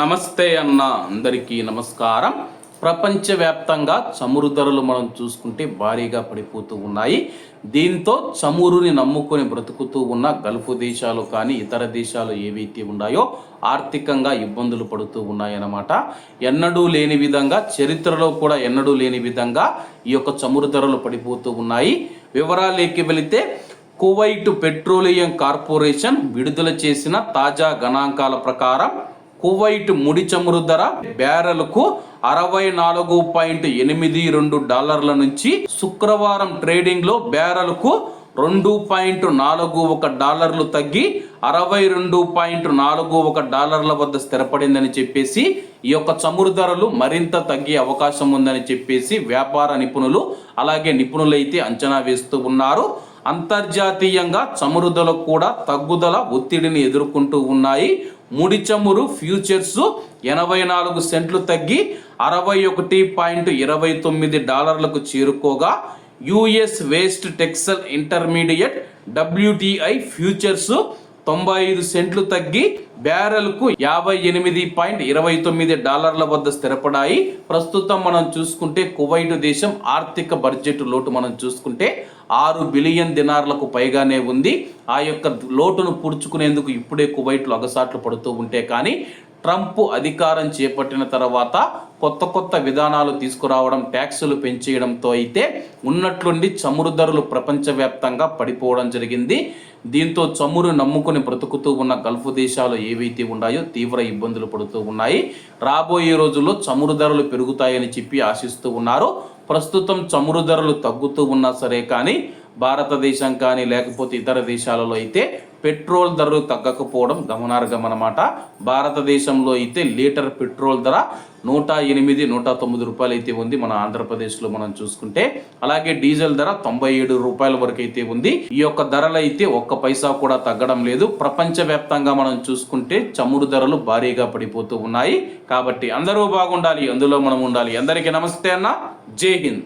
నమస్తే అన్న అందరికీ నమస్కారం. ప్రపంచవ్యాప్తంగా చమురు ధరలు మనం చూసుకుంటే భారీగా పడిపోతూ ఉన్నాయి. దీంతో చమురుని నమ్ముకొని బ్రతుకుతూ ఉన్న గల్ఫ్ దేశాలు కానీ ఇతర దేశాలు ఏవైతే ఉన్నాయో ఆర్థికంగా ఇబ్బందులు పడుతూ ఉన్నాయన్నమాట. ఎన్నడూ లేని విధంగా చరిత్రలో కూడా ఎన్నడూ లేని విధంగా ఈ యొక్క చమురు ధరలు పడిపోతూ ఉన్నాయి. వివరాలేకి వెళితే కువైట్ పెట్రోలియం కార్పొరేషన్ విడుదల చేసిన తాజా గణాంకాల ప్రకారం కువైట్ ముడి చమురు ధర బ్యారెల్కు అరవై నాలుగు పాయింట్ ఎనిమిది రెండు డాలర్ల నుంచి శుక్రవారం ట్రేడింగ్లో బ్యారెల్కు రెండు పాయింట్ నాలుగు ఒక డాలర్లు తగ్గి అరవై రెండు పాయింట్ నాలుగు ఒక డాలర్ల వద్ద స్థిరపడిందని చెప్పేసి ఈ యొక్క చమురు ధరలు మరింత తగ్గే అవకాశం ఉందని చెప్పేసి వ్యాపార నిపుణులు అలాగే నిపుణులైతే అంచనా వేస్తూ ఉన్నారు. అంతర్జాతీయంగా చమురుదలకు కూడా తగ్గుదల ఒత్తిడిని ఎదుర్కొంటూ ఉన్నాయి. ముడి చమురు ఫ్యూచర్స్ ఎనభై నాలుగు సెంట్లు తగ్గి అరవై ఒకటి పాయింట్ ఇరవై తొమ్మిది డాలర్లకు చేరుకోగా US west Texas intermediate WTI futures తొంభై ఐదు సెంట్లు తగ్గి బ్యారెల్కు యాభై ఎనిమిది పాయింట్ ఇరవై తొమ్మిది డాలర్ల వద్ద స్థిరపడాయి. ప్రస్తుతం మనం చూసుకుంటే కువైట్ దేశం ఆర్థిక బడ్జెట్ లోటు మనం చూసుకుంటే ఆరు బిలియన్ దినార్లకు పైగానే ఉంది. ఆ యొక్క లోటును పూడ్చుకునేందుకు ఇప్పుడే కువైట్లు అగసాట్లు పడుతూ ఉంటే కానీ ట్రంప్ అధికారం చేపట్టిన తర్వాత కొత్త కొత్త విధానాలు తీసుకురావడం ట్యాక్సులు పెంచేయడంతో అయితే ఉన్నట్లుండి చమురు ధరలు ప్రపంచవ్యాప్తంగా పడిపోవడం జరిగింది. దీంతో చమురు నమ్ముకుని బ్రతుకుతూ ఉన్న గల్ఫ్ దేశాలు ఏవైతే ఉన్నాయో తీవ్ర ఇబ్బందులు పడుతూ ఉన్నాయి. రాబోయే రోజుల్లో చమురు ధరలు పెరుగుతాయని చెప్పి ఆశిస్తూ ఉన్నారు. ప్రస్తుతం చమురు ధరలు తగ్గుతూ ఉన్నా సరే కానీ భారతదేశం కానీ లేకపోతే ఇతర దేశాలలో అయితే పెట్రోల్ ధరలు తగ్గకపోవడం గమనార్హం అనమాట భారతదేశంలో అయితే లీటర్ పెట్రోల్ ధర నూట ఎనిమిది నూట తొమ్మిది రూపాయలు అయితే ఉంది మన ఆంధ్రప్రదేశ్లో మనం చూసుకుంటే. అలాగే డీజిల్ ధర తొంభై ఏడు రూపాయల వరకు అయితే ఉంది. ఈ యొక్క ధరలు అయితే ఒక్క పైసా కూడా తగ్గడం లేదు. ప్రపంచవ్యాప్తంగా మనం చూసుకుంటే చమురు ధరలు భారీగా పడిపోతూ ఉన్నాయి. కాబట్టి అందరూ బాగుండాలి అందులో మనం ఉండాలి. అందరికీ నమస్తే అన్న. జై హింద్.